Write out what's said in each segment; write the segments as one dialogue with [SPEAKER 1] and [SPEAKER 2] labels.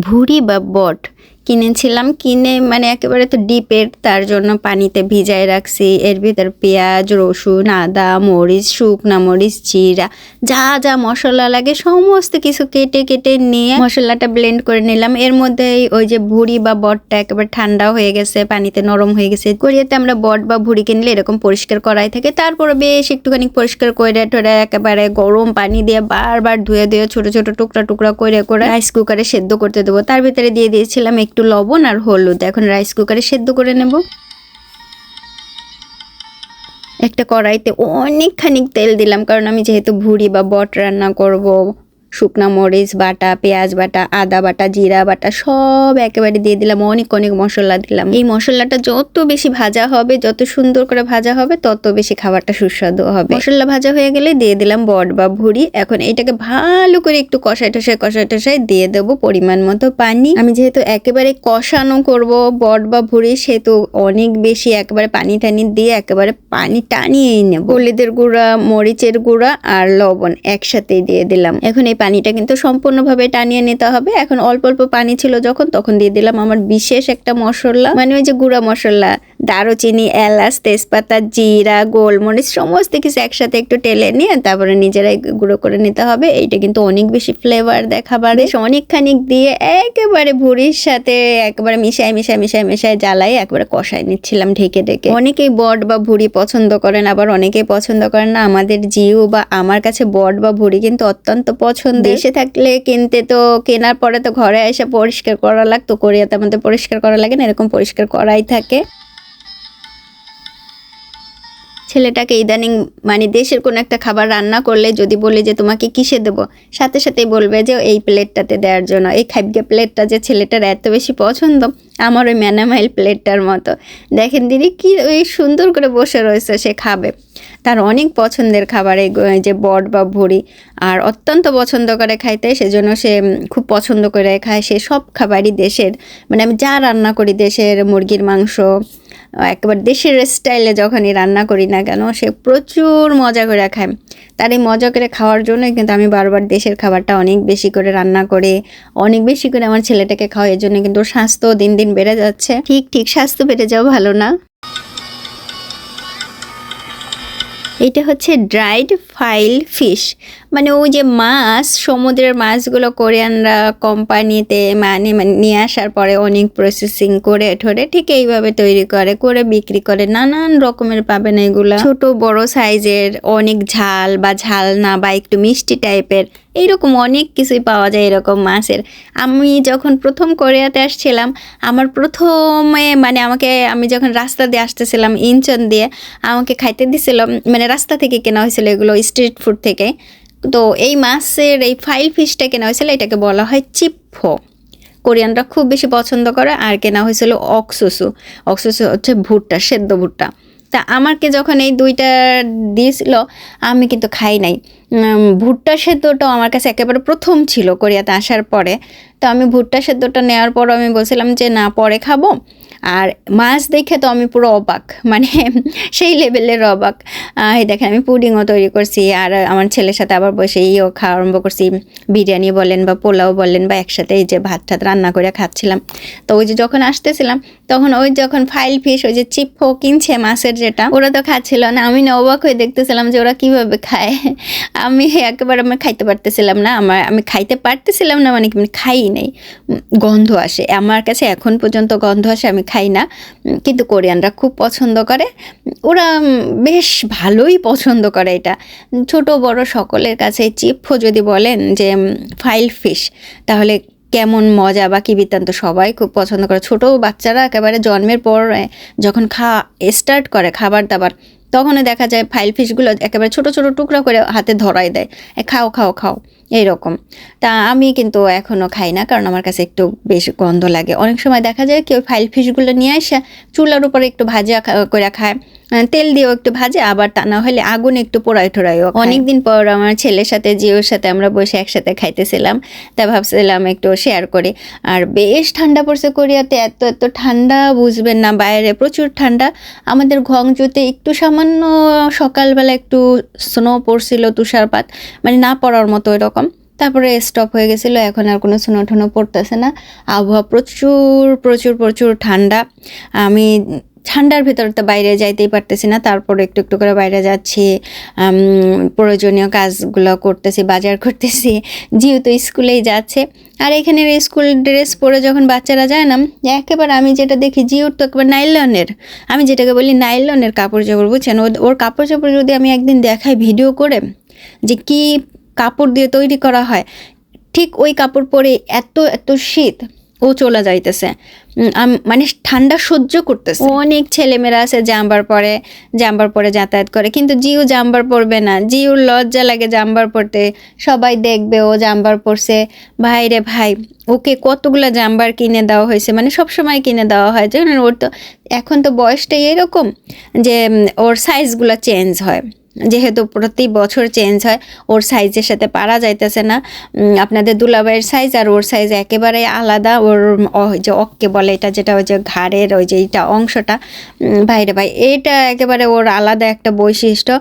[SPEAKER 1] ভুড়ি বা বট কিনেছিলাম, কিনে মানে একেবারে তো ডিপের, তার জন্য পানিতে ভিজায় রাখছি। এর ভিতর পেঁয়াজ, রসুন, আদা, মরিচ, শুকনা মরিচ, জিরা, যা যা মশলা লাগে সমস্ত কিছু কেটে কেটে নিয়ে মশলাটা ব্লেন্ড করে নিলাম। এর মধ্যে ওই যে ভুড়ি বা বটটা একেবারে ঠান্ডা হয়ে গেছে, পানিতে নরম হয়ে গেছে। কোরিয়াতে আমরা বট বা ভুড়ি কিনলে এরকম পরিষ্কার করাই থাকে। তারপরে বেশ একটুখানি পরিষ্কার করে টোরে একেবারে গরম পানি দিয়ে বারবার ধুয়ে ধুয়ে ছোট ছোট টুকরা টুকরা করে করে রাইস কুকারে সেদ্ধ করতে দেবো। তার ভিতরে দিয়ে দিয়েছিলাম একটু লবণ আর হলুদ। এখন রাইস কুকারে সেদ্ধ করে নেব। একটা কড়াইতে অনেকখানি তেল দিলাম, কারণ আমি যেহেতু ভুড়ি বা বট রান্না করব শুকনা মরিচ বাটা, পেঁয়াজ বাটা, আদা বাটা, জিরা বাটা সব একেবারে দিয়ে দিলাম, অনেক অনেক মশলা দিলাম। এই মশলাটা যত বেশি ভাজা হবে, যত সুন্দর করে ভাজা হবে, তত বেশি খাবারটা সুস্বাদু হবে। মশলা ভাজা হয়ে গেলে দিয়ে দিলাম বট বা ভুড়ি। এখন এটাকে ভালো করে একটু কষাই টসাই কষাই টসাই দিয়ে দেবো পরিমাণ মতো পানি। আমি যেহেতু একেবারে কষানো করব বট বা ভুড়ি, সেহেতু অনেক বেশি একেবারে পানি টানি দিয়ে একেবারে পানি টানিয়েই নেব। হলুদের গুঁড়া, মরিচের গুঁড়া আর লবণ একসাথেই দিয়ে দিলাম। এখন এই পানিটা কিন্তু সম্পূর্ণভাবে টানিয়ে নিতে হবে। এখন অল্প অল্প পানি ছিল যখন, তখন দিয়ে দিলাম আমার বিশেষ একটা মশলা মানে ওই যে গুঁড়া মশলা। দারুচিনি এলাচ তেজপাতা জিরা গোলমরিচ সমস্ত কিছু একসাথে একটু টেলে নিয়ে তারপরে নিজেরাই গুঁড়ো করে নিতে হবে। এইটা কিন্তু অনেক বেশি ফ্লেভার দেখাবার। বেশ অনেকখানি দিয়ে একেবারে ভুড়ির সাথে একেবারে মিশায় মিশায় মিশায় মিশায় জ্বালাই একবারে কষায় নিচ্ছিলাম ঢেকে ঢেকে। অনেকেই বট বা ভুড়ি পছন্দ করেন আবার অনেকেই পছন্দ করেন না। আমাদের জিউ বা আমার কাছে বট বা ভুড়ি কিন্তু অত্যন্ত পছন্দ দেশে থাকলে কিনতে তো কেনার পরে তো ঘরে এসে পরিষ্কার করা লাগতো কোরিয়াতে আমাদের পরিষ্কার করা লাগে না এরকম পরিষ্কার করাই থাকে। ছেলেটাকে ইদানিং মানে দেশের কোনো একটা খাবার রান্না করলে যদি বলি যে তোমাকে কিসে দেবো, সাথে সাথেই বলবে যে এই প্লেটটাতে দেওয়ার জন্য। এই খাইবগে প্লেটটা যে ছেলেটার এত বেশি পছন্দ, আমার ওই ম্যানামাইল প্লেটটার মতো। দেখেন দিদি, কি ওই সুন্দর করে বসে রয়েছে, সে খাবে। তার অনেক পছন্দের খাবার এই যে বট বা ভুড়ি। আর অত্যন্ত পছন্দ করে খাইতে, সেজন্য সে খুব পছন্দ করে খায়। সে সব খাবারই দেশের মানে আমি যা রান্না করি দেশের মুরগির মাংস একেবারে দেশের স্টাইলে যখনই রান্না করি না কেন, সে প্রচুর মজা করে খায়। তার এই মজা করে খাওয়ার জন্যই কিন্তু আমি বারবার দেশের খাবারটা অনেক বেশি করে রান্না করে, অনেক বেশি করে আমার ছেলেটাকে খাওয়ার জন্য কিন্তু স্বাস্থ্য দিন দিন বেড়ে যাচ্ছে। ঠিক ঠিক, স্বাস্থ্য বেড়ে যাওয়া ভালো না। এটা হচ্ছে ড্রাইড ফাইল ফিশ মানে ওই যে মাছ, সমুদ্রের মাছগুলো কোরিয়ানরা কোম্পানিতে মানে মানে নিয়ে আসার পরে অনেক প্রসেসিং করে ঠরে ঠিক এইভাবে তৈরি করে করে বিক্রি করে, নানান রকমের পাবেন এগুলো। ছোট, বড় সাইজের অনেক ঝাল বা ঝাল না বা একটু মিষ্টি টাইপের, এইরকম অনেক কিছুই পাওয়া যায় এরকম মাছের। আমি যখন প্রথম কোরিয়াতে আসছিলাম, আমার প্রথমে মানে আমাকে, আমি যখন রাস্তা দিয়ে আসতেছিলাম ইনচন দিয়ে, আমাকে খাইতে দিছিল মানে রাস্তা থেকে কেনা হয়েছিল এগুলো স্ট্রিট ফুড থেকে। তো এই মাছের এই ফাইল ফিশটা কেনা হয়েছিল, এটাকে বলা হয় চিপ্ফ। কোরিয়ানরা খুব বেশি পছন্দ করে, আর কেনা হয়েছিল অক্সুসু। অক্সুসু হচ্ছে ভুট্টা, সেদ্ধ ভুট্টা। তা আমাকে যখন এই দুইটা দিয়েছিল, আমি কিন্তু খাই নাই। ভুট্টা সেদ্ধটাও আমার কাছে একেবারে প্রথম ছিল কোরিয়াতে আসার পরে। তো আমি ভুট্টা সেদ্ধটা নেওয়ার পর আমি বলছিলাম যে, না, পরে খাব। আর মাছ দেখে তো আমি পুরো অবাক মানে সেই লেভেলের অবাক। এই দেখেন, আমি পুডিংও তৈরি করছি, আর আমার ছেলের সাথে আবার বসে ইও খাওয়া আরম্ভ করছি। বিরিয়ানি বলেন বা পোলাও বলেন বা একসাথে এই যে ভাত টাত রান্না করে খাচ্ছিলাম। তো ওই যে যখন আসতেছিলাম, তখন ওই যখন ফাইল ফিশ, ওই যে চিপো কিনছে মাছের যেটা, ওরা তো খাচ্ছিল না। আমি না অবাক হয়ে দেখতেছিলাম যে ওরা কীভাবে খায়। আমি একেবারে আমি খাইতে পারতেছিলাম না, আমার, আমি খাইতে পারতেছিলাম না মানে কি আমি খাই নাই। গন্ধ আসে। আমার কাছে এখন পর্যন্ত গন্ধ আসে, আমি খাই না। কিন্তু কোরিয়ানরা খুব পছন্দ করে। ওরা বেশ ভালোই পছন্দ করে এটা। ছোট, বড় সকলের কাছে চিপফো যদি বলেন যে ফাইল ফিশ, তাহলে কেমন মজা বা কী বৃত্তান্ত? সবাই খুব পছন্দ করে। ছোট বাচ্চারা একেবারে জন্মের পর যখন খা, স্টার্ট করে খাবার দাবার তখনই দেখা যায় ফাইল ফিশগুলো একেবারে ছোট ছোট টুকরা করে হাতে ধরাই দেয়। খাও খাও খাও। এইরকম। তা আমি কিন্তু এখনও খাই না, কারণ আমার কাছে একটু বেশ গন্ধ লাগে। অনেক সময় দেখা যায় কেউ ফাইল ফিশগুলো নিয়ে আসে, চুলার উপরে একটু ভাজা করে খায় তেল দিয়েও একটু ভাজে, আবার তা না হলে আগুন একটু পোড়াই টোড়াইও অনেকদিন পর আমার ছেলের সাথে, জিওর সাথে আমরা বসে একসাথে খাইতেছিলাম, তা ভাবছিলাম একটু শেয়ার করি। আর বেশ ঠান্ডা পড়ছে কোরিয়াতে, এত এত ঠান্ডা, বুঝবেন না, বাইরে প্রচুর ঠান্ডা। আমাদের ঘংজুতে একটু সামান্য সকালবেলা একটু স্নো পড়ছিল তুষারপাত মানে না পড়ার মতো এরকম তারপরে স্টপ হয়ে গেছিল, এখন আর কোনো সুনো ঠুনো পড়তেছে না। আবহাওয়া প্রচুর প্রচুর প্রচুর ঠান্ডা। আমি ঠান্ডার ভেতরে তো বাইরে যাইতেই পারতেছি না, তারপরে একটু একটু করে বাইরে যাচ্ছি প্রয়োজনীয় কাজগুলো করতেছি, বাজার করতেছি, যেহেতু স্কুলেই যাচ্ছে। আর এখানের স্কুল ড্রেস পরে যখন বাচ্চারা যায় না, একেবারে আমি যেটা দেখি জিওর তো একবার নাইলনের। আমি যেটাকে বলি নাইলনের কাপড় চোপড় বুঝছেন ওর কাপড় চোপড় যদি আমি একদিন দেখাই, ভিডিও করে, যে কি কাপড় দিয়ে তৈরি করা হয়। ঠিক ওই কাপড় পরে এত এত শীত, ও চলে যাইতেছে। মানে ঠান্ডা সহ্য করতেছে। অনেক ছেলেমেয়েরা আছে জাম্বার পরে জাম্বার পরে যাতায়াত করে। কিন্তু জিও জাম্বার পরবে না, জিওর লজ্জা লাগে জাম্বার পরতে। সবাই দেখবে ও জাম্বার পরছে। ভাই রে ভাই, ওকে কতগুলো জাম্বার কিনে দেওয়া হয়েছে? মানে সব সময় কিনে দেওয়া হয়, জানেন? ওর তো, এখন তো বয়সটাই এরকম যে ওর সাইজগুলো চেঞ্জ হয়। যেহেতু প্রতি বছর চেঞ্জ হয়, ওর সাইজের সাথে পারা যাইতেছে না। আপনাদের দুলাভাইয়ের সাইজ আর ওর সাইজ একেবারে আলাদা। ওর অ- যে অক্কে বলে এটা, যেটা ওই যে ঘাড়ের ওই যে এইটা অংশটা। ভাইরে ভাই এটা একেবারে ওর আলাদা একটা বৈশিষ্ট্য।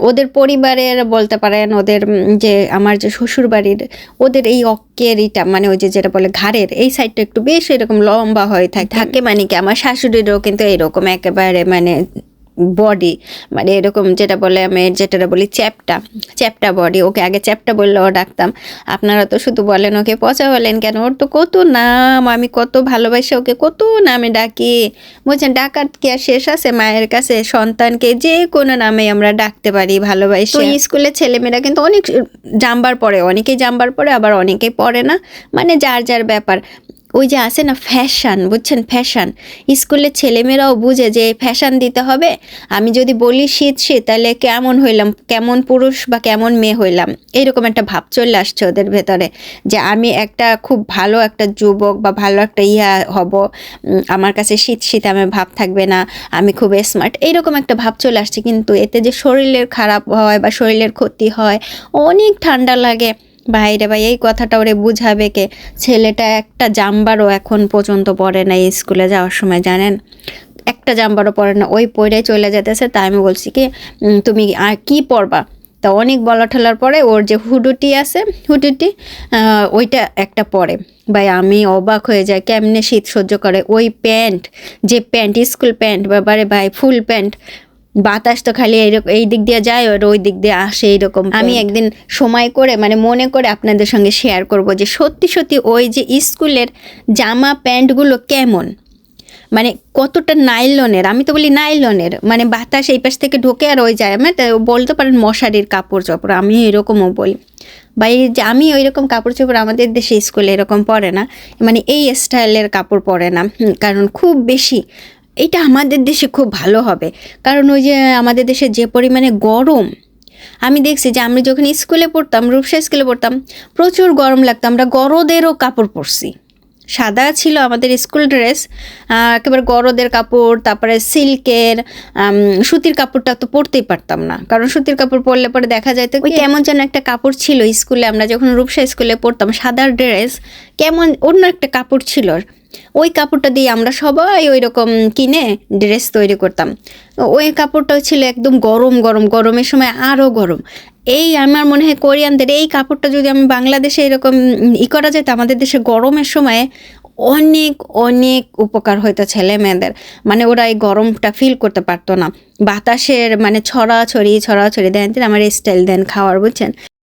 [SPEAKER 1] ওদের পরিবারের বলতে পারেন, ওদের যে আমার যে শ্বশুর বাড়ির ওদের এই অক্কের এইটা মানে ওই যে যেটা বলে ঘাড়ের, এই সাইডটা একটু বেশ এরকম লম্বা হয়ে থাকে। থাকে মানে কি? আমার শাশুড়িরও কিন্তু এরকম একেবারে মানে বডি মানে এরকম যেটা বলে আমি যেটা বলি চ্যাপটা চ্যাপটা বডি ওকে আগে চ্যাপটা বললেও ডাকতাম। আপনারা তো শুধু বলেন ওকে, পচা বলেন কেন? ওর তো কত নাম, আমি কত ভালোবাসি ওকে, কত নামে ডাকি। বলছেন ডাকার কি আর শেষ আছে মায়ের কাছে? সন্তানকে যে কোনো নামে আমরা ডাকতে পারি, ভালোবাসি। তো স্কুলের ছেলেমেয়েরা কিন্তু অনেক জাম্বার পরে, অনেকেই জাম্বার পরে, আবার অনেকেই পরে না? মানে যার যার ব্যাপার। ওই যে আছে না ফ্যাশন বুঝছেন ফ্যাশন স্কুলের ছেলেমেয়েরাও বুঝে যে ফ্যাশন দিতে হবে। আমি যদি বলি শীত শীত, তাহলে কেমন হইলাম? কেমন পুরুষ বা কেমন মেয়ে হইলাম? এইরকম একটা ভাব চলে আসছে ওদের ভেতরে। যে আমি একটা খুব ভালো একটা যুবক বা ভালো একটা ইয়া হব আমার কাছে শীত শীত আমার ভাব থাকবে না, আমি খুব স্মার্ট এইরকম একটা ভাব চলে আসছে। কিন্তু এতে যে শরীরের খারাপ হয় বা শরীরের ক্ষতি হয়, অনেক ঠান্ডা লাগে। ভাইরে ভাই, এই কথাটা ওরে বুঝাবে কে? ছেলেটা একটা জাম্বারও এখন পর্যন্ত পরে না স্কুলে যাওয়ার সময়, জানেন? একটা জাম্বারও পরে না, ওই পরে চলে যেতেছে তাই আমি বলছি কি তুমি আর কি পরবা? তা অনেক বলা ঠেলার পরে ওর যে হুডুটি আছে, হুডুটি ওইটা একটা পরে। ভাই, আমি অবাক হয়ে যাই, কেমনে শীত সহ্য করে? ওই প্যান্ট, যে প্যান্ট, স্কুল প্যান্ট, বাবারে ভাই, ফুল প্যান্ট বাতাস তো খালি এইরকম এই দিক দিয়ে যায় আর ওই দিক দিয়ে আসে এইরকম আমি একদিন সময় করে মানে মনে করে আপনাদের সঙ্গে শেয়ার করব যে সত্যি সত্যি ওই যে স্কুলের জামা প্যান্টগুলো কেমন? মানে কতটা নাইলনের আমি তো বলি নাইলনের মানে বাতাস এই পাশ থেকে ঢোকে আর ওই যায়। মানে বলতে পারেন মশারির কাপড় চোপড় আমি এরকমও বলি। বা এই যে আমি ওই রকম কাপড় চোপড় আমাদের দেশে স্কুলে এরকম পরে না মানে এই স্টাইলের কাপড় পরে না। কারণ খুব বেশি এটা আমাদের দেশে খুব ভালো হবে। কারণ ওই যে আমাদের দেশে যে পরিমাণে গরম আমি দেখছি যে আমি যখন স্কুলে পড়তাম রূপসা স্কুলে পড়তাম প্রচুর গরম লাগতো। আমরা গরদেরও কাপড় পরছি। সাদা ছিল আমাদের স্কুল ড্রেস একেবারে গরদের কাপড় তারপরে সিল্কের সুতির কাপড়টা তো পরতেই পারতাম না। কারণ সুতির কাপড় পরলে পরে দেখা যায় তো কেমন যেন একটা কাপড় ছিল স্কুলে। আমরা যখন রূপসা স্কুলে পড়তাম সাদার ড্রেস কেমন অন্য একটা কাপড় ছিল। ওই কাপড়টা দিয়ে আমরা সবাই ওই রকম কিনে ড্রেস তৈরি করতাম। ওই কাপড়টাও ছিল একদম গরম গরম, গরমের সময় আরও গরম। এই আমার মনে হয় কোরিয়ানদের এই কাপড়টা যদি আমি বাংলাদেশে এরকম ই করা যেত, আমাদের দেশে গরমের সময় অনেক অনেক উপকার হইতো ছেলে মেয়েদের মানে ওরা এই গরমটা ফিল করতে পারতো না। বাতাসের মানে ছড়াছড়ি ছড়াছড়ি, দেন আমার স্টাইল দেন, খাওয়ার, বুঝছেন?